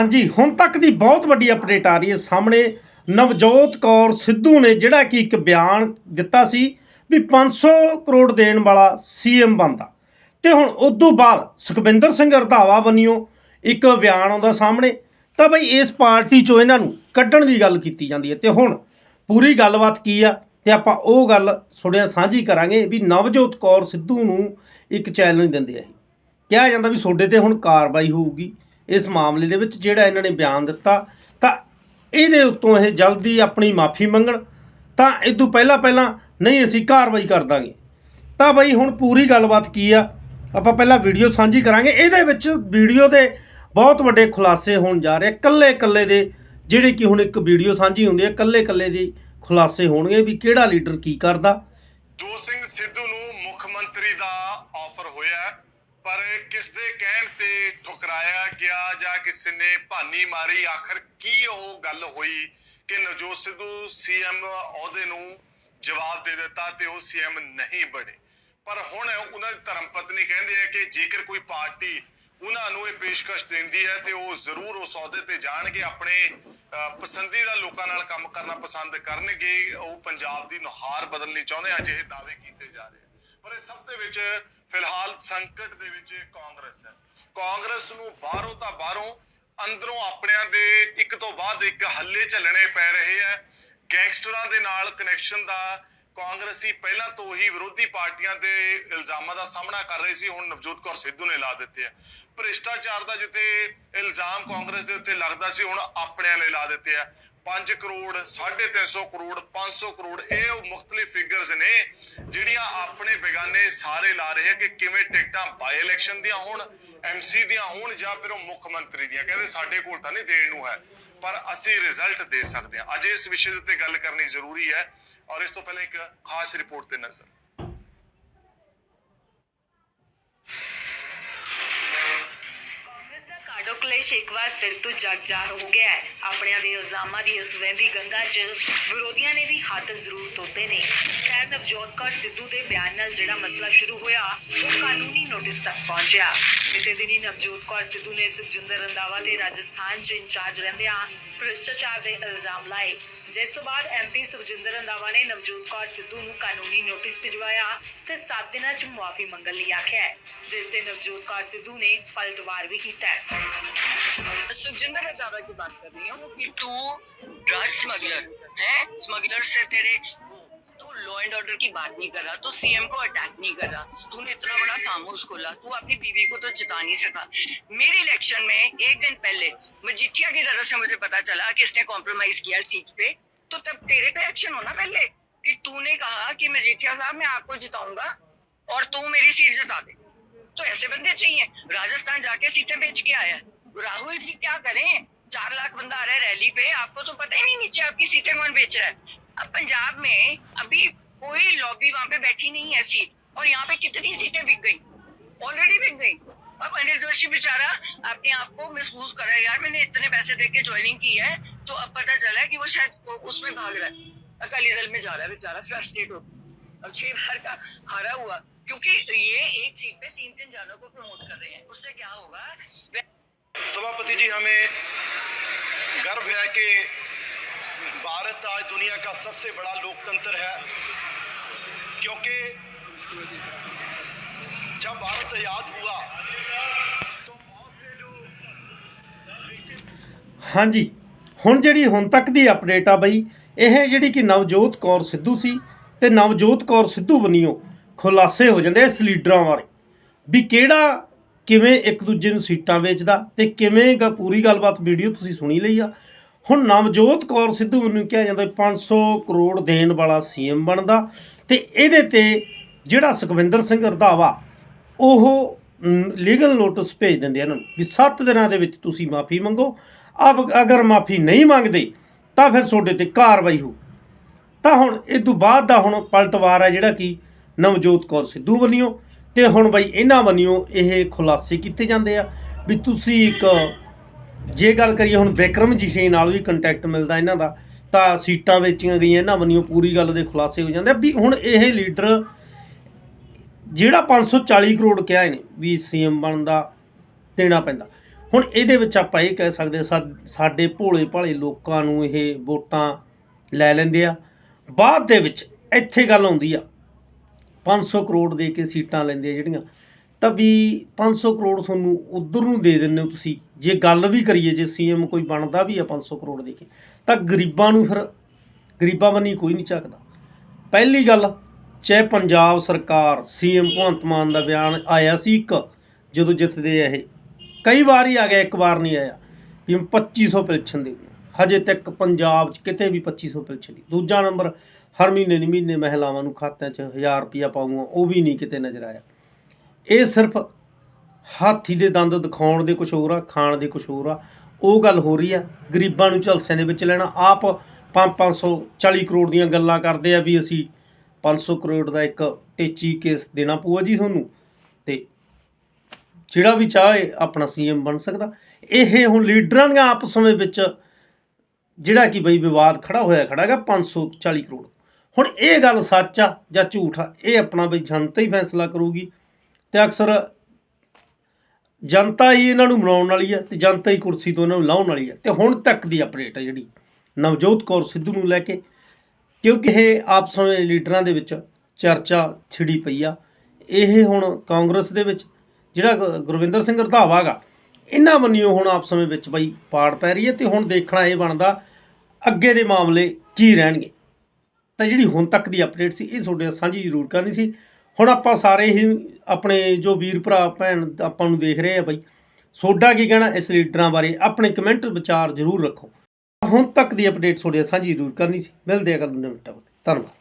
ਹਾਂਜੀ, ਹੁਣ ਤੱਕ ਦੀ ਬਹੁਤ ਵੱਡੀ ਅਪਡੇਟ ਆ ਰਹੀ ਹੈ ਸਾਹਮਣੇ। ਨਵਜੋਤ ਕੌਰ ਸਿੱਧੂ ਨੇ ਜਿਹੜਾ ਕਿ ਇੱਕ ਬਿਆਨ ਦਿੱਤਾ ਸੀ ਵੀ 500 ਕਰੋੜ ਦੇਣ ਵਾਲਾ ਸੀਐਮ ਬਣਦਾ। ਤੇ ਹੁਣ ਉਦੋਂ ਬਾਅਦ ਸੁਖਵਿੰਦਰ ਸਿੰਘ ਰਧਾਵਾ ਬਣਿਓ ਇੱਕ ਬਿਆਨ ਆਉਂਦਾ ਸਾਹਮਣੇ। ਤਾਂ ਬਈ ਇਸ ਪਾਰਟੀ ਚੋਂ ਇਹਨਾਂ ਨੂੰ ਕੱਢਣ ਦੀ ਗੱਲ ਕੀਤੀ ਜਾਂਦੀ ਹੈ। ਤੇ ਹੁਣ ਪੂਰੀ ਗੱਲਬਾਤ ਕੀ ਆ? ਤੇ ਆਪਾਂ ਉਹ ਗੱਲ ਤੁਹਾਡੇ ਸਾਂਝੀ ਕਰਾਂਗੇ ਵੀ ਨਵਜੋਤ ਕੌਰ ਸਿੱਧੂ ਨੂੰ ਇੱਕ ਚੈਲੰਜ ਦਿੰਦੇ ਆ ਕਿਹਾ ਜਾਂਦਾ ਵੀ ਤੁਹਾਡੇ ਤੇ ਹੁਣ ਕਾਰਵਾਈ ਹੋਊਗੀ। ਇਸ ਮਾਮਲੇ ਦੇ ਵਿੱਚ ਜਿਹੜਾ ਇਹਨਾਂ ਨੇ ਬਿਆਨ ਦਿੱਤਾ, ਤਾਂ ਇਹਦੇ ਉੱਤੋਂ ਇਹ ਜਲਦੀ ਆਪਣੀ ਮਾਫੀ ਮੰਗਣ, ਤਾਂ ਇਹ ਤੋਂ ਪਹਿਲਾਂ ਪਹਿਲਾਂ ਨਹੀਂ ਅਸੀਂ ਕਾਰਵਾਈ ਕਰ ਦਾਂਗੇ। ਤਾਂ ਬਈ ਹੁਣ ਪੂਰੀ ਗੱਲਬਾਤ ਕੀ ਆ? ਆਪਾਂ ਪਹਿਲਾਂ ਵੀਡੀਓ ਸਾਂਝੀ ਕਰਾਂਗੇ। ਇਹਦੇ ਵਿੱਚ ਵੀਡੀਓ ਦੇ ਬਹੁਤ ਵੱਡੇ ਖੁਲਾਸੇ ਹੋਣ ਜਾ ਰਹੇ ਕੱਲੇ ਕੱਲੇ ਦੇ ਜਿਹੜੇ ਕਿ ਹੁਣ ਇੱਕ ਵੀਡੀਓ ਸਾਂਝੀ ਹੁੰਦੀ ਹੈ ਕੱਲੇ ਕੱਲੇ ਦੀ ਖੁਲਾਸੇ ਹੋਣਗੇ ਵੀ ਕਿਹੜਾ ਲੀਡਰ ਕੀ ਕਰਦਾ। ਜੋ ਸਿੰਘ ਸਿੱਧੂ ਨੂੰ ਮੁੱਖ ਮੰਤਰੀ ਦਾ ਆਫਰ ਹੋਇਆ ਪਰ ਕਿਸ ਦੇ ਕਹਿਣ ਤੇ ਠੁਕਰਾਇਆ ਗਿਆ ਜਾਂ ਕਿਸੇ ਨੇ ਭਾਨੀ ਮਾਰੀ? ਆਖਰ ਕੀ ਉਹ ਗੱਲ ਹੋਈ ਕਿ ਨਵਜੋਤ ਸਿੱਧੂ ਸੀਐਮ ਅਹੁਦੇ ਨੂੰ ਜਵਾਬ ਦੇ ਦਿੱਤਾ ਤੇ ਉਹ ਸੀਐਮ ਨਹੀਂ ਬਣੇ? ਪਰ ਹੁਣ ਉਹਨਾਂ ਦੀ ਧਰਮ ਪਤਨੀ ਕਹਿੰਦੇ ਆ ਕਿ ਜੇਕਰ ਕੋਈ ਪਾਰਟੀ ਉਹਨਾਂ ਨੂੰ ਇਹ ਪੇਸ਼ਕਸ਼ ਦਿੰਦੀ ਹੈ ਤੇ ਉਹ ਜ਼ਰੂਰ ਉਸ ਅਹੁਦੇ ਤੇ ਜਾਣਗੇ, ਆਪਣੇ ਪਸੰਦੀਦਾ ਲੋਕਾਂ ਨਾਲ ਕੰਮ ਕਰਨਾ ਪਸੰਦ ਕਰਨਗੇ, ਉਹ ਪੰਜਾਬ ਦੀ ਨੁਹਾਰ ਬਦਲਣੀ ਚਾਹੁੰਦੇ ਅੱਜ ਇਹ ਦਾਅਵੇ ਕੀਤੇ ਜਾ ਰਹੇ ਪਰ ਇਸ ਸਭ ਦੇ ਵਿੱਚ ਫਿਲਹਾਲ ਸੰਕਟ ਦੇ ਵਿੱਚ ਕਾਂਗਰਸ ਹੈ। ਕਾਂਗਰਸ ਨੂੰ ਬਾਹਰੋਂ ਤਾਂ ਬਾਹਰੋਂ, ਅੰਦਰੋਂ ਆਪਣਿਆਂ ਦੇ ਇੱਕ ਤੋਂ ਬਾਅਦ ਇੱਕ ਹੱਲੇ ਝੱਲਣੇ ਪੈ ਰਹੇ ਆ ਗੈਂਗਸਟਰਾਂ ਦੇ ਨਾਲ ਕਨੈਕਸ਼ਨ ਦਾ ਕਾਂਗਰਸੀ ਪਹਿਲਾਂ ਤੋਂ ਹੀ ਵਿਰੋਧੀ ਪਾਰਟੀਆਂ ਦੇ ਇਲਜ਼ਾਮਾਂ ਦਾ ਸਾਹਮਣਾ ਕਰ ਰਹੇ ਸੀ, ਹੁਣ ਨਵਜੋਤ ਕੌਰ ਸਿੱਧੂ ਨੇ ਲਾ ਦਿੱਤੇ ਆ ਭ੍ਰਿਸ਼ਟਾਚਾਰ ਦਾ ਜਿੱਤੇ ਇਲਜ਼ਾਮ ਕਾਂਗਰਸ ਦੇ ਉੱਤੇ ਲੱਗਦਾ ਸੀ, ਹੁਣ ਆਪਣਿਆਂ ਨੇ ਲਾ ਦਿੱਤੇ ਆ 5 ਕਰੋੜ 350 ਕਰੋੜ 500 ਕਰੋੜ, ਇਹ ਉਹ ਮੁxtਲਿਫ ਫਿਗਰਸ ਨੇ ਜਿਹੜੀਆਂ ਆਪਣੇ ਬੇਗਾਨੇ ਸਾਰੇ ਲਾ ਰਹੇ ਆ ਕਿ ਕਿਵੇਂ ਟਿਕਟਾਂ ਬਾਈ ਇਲੈਕਸ਼ਨ ਦੀਆਂ ਹੋਣ ਐਮਸੀ ਦੀਆਂ ਹੋਣ ਜਾਂ ਫਿਰ ਉਹ ਮੁੱਖ ਮੰਤਰੀ ਦੀਆਂ। ਕਹਿੰਦੇ ਸਾਡੇ ਕੋਲ ਤਾਂ ਨਹੀਂ ਦੇਣ ਨੂੰ ਹੈ, ਪਰ ਅਸੀਂ ਰਿਜ਼ਲਟ ਦੇ ਸਕਦੇ ਹਾਂ। ਅੱਜ ਇਸ ਵਿਸ਼ੇ ਦੇ ਉੱਤੇ ਗੱਲ ਕਰਨੀ ਜ਼ਰੂਰੀ ਹੈ ਔਰ ਇਸ ਤੋਂ ਪਹਿਲਾਂ ਇੱਕ ਖਾਸ ਰਿਪੋਰਟ ਤੇ ਨਜ਼ਰ। ਕਾਡੋ ਇੱਕ ਵਾਰ ਫਿਰ ਤੋਂ ਜਗ ਜਾਹਰ ਹੋ ਗਿਆ ਹੈ। ਆਪਣਿਆਂ ਦੇ ਇਲਜ਼ਾਮਾਂ ਦੀ ਇਸ ਵਹਿੰਦੀ ਗੰਗਾ 'ਚ ਵਿਰੋਧੀਆਂ ਨੇ ਵੀ ਹੱਥ ਜ਼ਰੂਰ ਧੋਤੇ ਨੇ। ਖੈਰ ਨਵਜੋਤ ਕੌਰ ਸਿੱਧੂ ਦੇ ਬਿਆਨ ਨਾਲ ਜਿਹੜਾ ਮਸਲਾ ਸ਼ੁਰੂ ਹੋਇਆ, ਉਹ ਕਾਨੂੰਨੀ ਨੋਟਿਸ ਤੱਕ ਪਹੁੰਚਿਆ। ਇਸੇ ਦਿਨ ਹੀ ਨਵਜੋਤ ਕੌਰ ਸਿੱਧੂ ਨੇ ਸੁਖਜਿੰਦਰ ਰੰਧਾਵਾ ਤੇ ਰਾਜਸਥਾਨ 'ਚ ਇੰਚਾਰਜ ਰਹਿੰਦਿਆਂ ਭ੍ਰਿਸ਼ਟਾਚਾਰ ਦੇ ਇਲਜ਼ਾਮ ਲਾਏ। ਜਿਸ ਤੋਂ ਬਾਅਦ ਐਮਪੀ ਸੁਖਜਿੰਦਰ ਰੰਧਾਵਾ ਨੇ ਨਵਜੋਤ ਕੌਰ ਸਿੱਧੂ ਨੂੰ ਕਾਨੂੰਨੀ ਨੋਟਿਸ ਭਿਜਵਾਇਆ ਤੇ 7 ਦਿਨਾਂ 'ਚ ਮੁਆਫੀ ਮੰਗਣ ਲਈ ਆਖਿਆ ਜਿਸ ਤੇ ਨਵਜੋਤ ਕੌਰ ਸਿੱਧੂ ਨੇ ਪਲਟਵਾਰ ਵੀ ਕੀਤਾ सुखजिंदर रंधावा की बात कर रही हूँ कि तू ड्रग स्मगलर है? स्मगलर से तेरे तू लॉ एंड ऑर्डर की बात नहीं कर रहा, तू सीएम को अटैक नहीं कर रहा। तूने इतना बड़ा खामोश खोला, तू अपनी बीवी को तो जिता नहीं सका। मेरे इलेक्शन में एक दिन पहले मजीठिया की तरफ़ से मुझे पता चला कि इसने कॉम्प्रोमाइज किया सीट पे तो तब तेरे पे एक्शन होना पहले कि तूने कहा कि मजीठिया साहब, मैं आपको जिताऊँगा और तू मेरी सीट जिता दे। तो ऐसे बंदे चाहिए। राजस्थान जाके सीटें बेच के आया। राहुल जी क्या करें? चार लाख बंदा आ रहा है रैली पे, आपको तो पता ही नहीं नीचे आपकी सीटें कौन बेच रहा है। अब पंजाब में अभी कोई लॉबी वहाँ पे बैठी नहीं है सीट, और यहाँ पे कितनी सीटें बिक गई? ऑलरेडी बिक गई। अब अनिल जोशी बेचारा अपने आप को महसूस कर रहा है, यार, मैंने इतने पैसे दे के ज्वाइनिंग की है तो अब पता चला है कि वो शायद उसमें भाग रहा है। अकाली दल में जा रहा है बेचारा फ्रस्ट्रेट हो अब छह बार का हारा हुआ, क्योंकि ये एक सीट पे तीन तीन जानों को प्रमोट कर रहे हैं। उससे क्या होगा? सभापति जी हमें गर्व है कि भारत आज दुनिया का सबसे बड़ा लोकतंत्र है क्योंकि जब भारत आजाद हुआ तो बहुत से जो ਹਾਂਜੀ ਹੁਣ ਜਿਹੜੀ ਹੁਣ ਤੱਕ ਦੀ ਅਪਡੇਟ ਆ ਬਈ ਇਹ ਜਿਹੜੀ ਕਿ ਨਵਜੋਤ ਕੌਰ ਸਿੱਧੂ ਸੀ ਤੇ ਨਵਜੋਤ ਕੌਰ ਸਿੱਧੂ ਬਣੀਓ ਖੁਲਾਸੇ ਹੋ ਜਾਂਦੇ ਇਸ ਲੀਡਰਾਂ ਬਾਰੇ ਵੀ ਕਿਹੜਾ ਕਿਵੇਂ ਇੱਕ ਦੂਜੇ ਨੂੰ ਸੀਟਾਂ ਵੇਚਦਾ ਤੇ ਕਿਵੇਂ ਗਾ ਪੂਰੀ ਗੱਲਬਾਤ ਵੀਡੀਓ ਤੁਸੀਂ ਸੁਣੀ ਲਈ ਆ। ਹੁਣ ਨਵਜੋਤ ਕੌਰ ਸਿੱਧੂ ਨੂੰ ਕਿਹਾ ਜਾਂਦਾ ਵੀ 500 ਕਰੋੜ ਦੇਣ ਵਾਲਾ ਸੀਐਮ ਬਣਦਾ ਤੇ ਇਹਦੇ ਤੇ ਜਿਹੜਾ ਸੁਖਵਿੰਦਰ ਸਿੰਘ ਰਧਾਵਾ, ਉਹ ਲੀਗਲ ਨੋਟਿਸ ਭੇਜ ਦਿੰਦੇ ਇਹਨਾਂ ਨੂੰ ਵੀ 7 ਦਿਨਾਂ ਦੇ ਵਿੱਚ ਤੁਸੀਂ ਮਾਫੀ ਮੰਗੋ। ਅਬ ਅਗਰ ਮਾਫੀ ਨਹੀਂ ਮੰਗਦੇ ਤਾਂ ਫਿਰ ਤੁਹਾਡੇ ਤੇ ਕਾਰਵਾਈ ਹੋ। ਤਾਂ ਹੁਣ ਇਹ ਤੋਂ ਬਾਅਦ ਦਾ ਹੁਣ ਪਲਟਵਾਰ ਹੈ ਜਿਹੜਾ ਕਿ ਨਵਜੋਤ ਕੌਰ ਸਿੱਧੂ ਵੱਲੋਂ ਤੇ ਹੁਣ ਬਈ ਇਹਨਾਂ ਵੱਲੋਂ ਇਹ ਖੁਲਾਸੇ ਕੀਤੇ ਜਾਂਦੇ ਆ ਵੀ ਤੁਸੀਂ ਇੱਕ, ਜੇ ਗੱਲ ਕਰੀਏ ਹੁਣ ਵਿਕਰਮ ਜੀਸ਼ੇ ਨਾਲ ਵੀ ਕੰਟੈਕਟ ਮਿਲਦਾ ਇਹਨਾਂ ਦਾ, ਤਾਂ ਸੀਟਾਂ ਵੇਚੀਆਂ ਗਈਆਂ, ਇਹਨਾਂ ਵੱਲੋਂ ਪੂਰੀ ਗੱਲ ਦੇ ਖੁਲਾਸੇ ਹੋ ਜਾਂਦੇ ਆ। ਵੀ ਹੁਣ ਇਹ ਲੀਡਰ ਜਿਹੜਾ 540 ਕਰੋੜ ਕਿਹਾ ਇਹਨੇ ਵੀ ਸੀਐਮ ਬਣਦਾ, ਦੇਣਾ ਪੈਂਦਾ। ਹੁਣ ਇਹਦੇ ਵਿੱਚ ਆਪਾਂ ਇਹ ਕਹਿ ਸਕਦੇ ਸਾ- ਸਾਡੇ ਭੋਲੇ ਭਾਲੇ ਲੋਕਾਂ ਨੂੰ ਇਹ ਵੋਟਾਂ ਲੈ ਲੈਂਦੇ ਆ। ਬਾਅਦ ਦੇ ਵਿੱਚ ਇੱਥੇ ਗੱਲ ਆਉਂਦੀ ਆ 500 ਕਰੋੜ ਦੇ ਕੇ ਸੀਟਾਂ ਲੈਂਦੇ ਆ ਜਿਹੜੀਆਂ, ਤਾਂ ਵੀ 500 ਕਰੋੜ ਤੁਹਾਨੂੰ ਉਧਰ ਨੂੰ ਦੇ ਦਿੰਦੇ ਹੋ ਤੁਸੀਂ। ਜੇ ਗੱਲ ਵੀ ਕਰੀਏ, ਜੇ ਸੀਐਮ ਕੋਈ ਬਣਦਾ ਵੀ ਆ 500 ਕਰੋੜ ਦੇ ਕੇ, ਤਾਂ ਗਰੀਬਾਂ ਨੂੰ ਫਿਰ ਗਰੀਬਾਂ ਬੰਨੀ ਕੋਈ ਨਹੀਂ ਚੱਕਦਾ ਪਹਿਲੀ ਗੱਲ, ਚਾਹੇ ਪੰਜਾਬ ਸਰਕਾਰ, ਸੀਐਮ ਭਗਵੰਤ ਮਾਨ ਦਾ ਬਿਆਨ ਆਇਆ ਸੀ ਇੱਕ, ਜਦੋਂ ਜਿੱਤਦੇ ਇਹ। ਕਈ ਵਾਰ ਹੀ ਆ ਗਿਆ, ਇੱਕ ਵਾਰ ਨਹੀਂ ਆਇਆ, ਵੀ 2500 ਪੈਨਸ਼ਨ ਦੇ। ਹਜੇ ਤੱਕ ਪੰਜਾਬ 'ਚ ਕਿਤੇ ਵੀ 2500 ਪੈਨਸ਼ਨ ਨਹੀਂ ਦੂਜਾ ਨੰਬਰ, ਹਰ ਮਹੀਨੇ ਦੀ ਮਹੀਨੇ ਮਹਿਲਾਵਾਂ ਨੂੰ ਖਾਤਿਆਂ 'ਚ 1000 ਰੁਪਇਆ ਪਾਉਂਗਾ ਉਹ ਵੀ ਨਹੀਂ ਕਿਤੇ ਨਜ਼ਰ ਆਇਆ। ਇਹ ਸਿਰਫ ਹਾਥੀ ਦੇ ਦੰਦ ਦਿਖਾਉਣ ਦੇ ਕੁਝ ਹੋਰ ਆ, ਖਾਣ ਦੇ ਕੁਝ ਹੋਰ ਆ। ਉਹ ਗੱਲ ਹੋ ਰਹੀ ਆ, ਗਰੀਬਾਂ ਨੂੰ ਝਲਸਿਆਂ ਦੇ ਵਿੱਚ ਲੈਣਾ। ਆਪ 5-540 ਕਰੋੜ ਦੀਆਂ ਗੱਲਾਂ ਕਰਦੇ ਆ ਵੀ ਅਸੀਂ 500 ਕਰੋੜ ਦਾ ਇੱਕ ਟੇਚੀ ਕੇਸ ਦੇਣਾ ਪਊਗਾ ਜੀ ਤੁਹਾਨੂੰ। ਤੇ ਜਿਹੜਾ ਵੀ ਚਾਹੇ ਆਪਣਾ ਸੀਐਮ ਬਣ ਸਕਦਾ। ਇਹ ਹੁਣ ਲੀਡਰਾਂ ਦੀਆਂ ਆਪਸ ਵਿੱਚ ਜਿਹੜਾ ਕਿ ਬਈ ਵਿਵਾਦ ਖੜਾ ਹੋਇਆ ਖੜਾਗਾ 540 ਕਰੋੜ। ਹੁਣ ਇਹ ਗੱਲ ਸੱਚ ਆ ਜਾਂ ਝੂਠ ਆ, ਇਹ ਆਪਣਾ ਬਈ ਜਨਤਾ ਹੀ ਫੈਸਲਾ ਕਰੂਗੀ ਤੇ ਅਕਸਰ ਜਨਤਾ ਹੀ ਇਹਨਾਂ ਨੂੰ ਬਣਾਉਣ ਵਾਲੀ ਹੈ ਤੇ ਜਨਤਾ ਹੀ ਕੁਰਸੀ ਤੋਂ ਇਹਨਾਂ ਨੂੰ ਲਾਉਣ ਵਾਲੀ ਹੈ ਤੇ ਹੁਣ ਤੱਕ ਦੀ ਅਪਡੇਟ ਹੈ ਜਿਹੜੀ ਨਵਜੋਤ ਕੌਰ ਸਿੱਧੂ ਨੂੰ ਲੈ ਕੇ, ਕਿਉਂਕਿ ਇਹ ਆਪਸ ਵਿੱਚ ਲੀਡਰਾਂ ਦੇ ਵਿੱਚ ਚਰਚਾ ਛਿੜੀ ਪਈ ਆ। ਇਹ ਹੁਣ ਕਾਂਗਰਸ ਦੇ ਵਿੱਚ, ਜਿਹੜਾ ਗੁ- ਗੁਰਵਿੰਦਰ ਸਿੰਘ ਰੰਧਾਵਾ ਗਾ ਇਹਨਾਂ ਬੰਨਿਓ ਹੁਣ ਆਪਸ ਵਿੱਚ ਬਈ ਪਾੜ ਪੈ ਰਹੀ ਹੈ ਤੇ ਹੁਣ ਦੇਖਣਾ ਇਹ ਬਣਦਾ ਅੱਗੇ ਦੇ ਮਾਮਲੇ ਕੀ ਰਹਿਣਗੇ। ਤਾਂ ਜਿਹੜੀ ਹੁਣ ਤੱਕ ਦੀ ਅਪਡੇਟ ਸੀ, ਇਹ ਤੁਹਾਡੇ ਨਾਲ ਸਾਂਝੀ ਜ਼ਰੂਰ ਕਰਨੀ ਸੀ। ਹੁਣ ਆਪਾਂ ਸਾਰੇ ਹੀ ਆਪਣੇ ਜੋ ਵੀਰ ਭਰਾ, ਭੈਣ ਆਪਾਂ ਨੂੰ ਦੇਖ ਰਹੇ ਆ ਬਾਈ, ਸੋਡਾ ਕੀ ਕਹਿਣਾ ਇਸ ਲੀਡਰਾਂ ਬਾਰੇ, ਆਪਣੇ ਕਮੈਂਟ ਵਿਚਾਰ ਜ਼ਰੂਰ ਰੱਖੋ। ਹੁਣ ਤੱਕ ਦੀ ਅਪਡੇਟ ਤੁਹਾਡੇ ਨਾਲ ਸਾਂਝੀ ਜ਼ਰੂਰ ਕਰਨੀ ਸੀ। ਮਿਲਦੇ ਆ ਕੱਲ ਨੂੰ ਨਵੇਂ ਟਾਪਿਕ ਧੰਨਵਾਦ।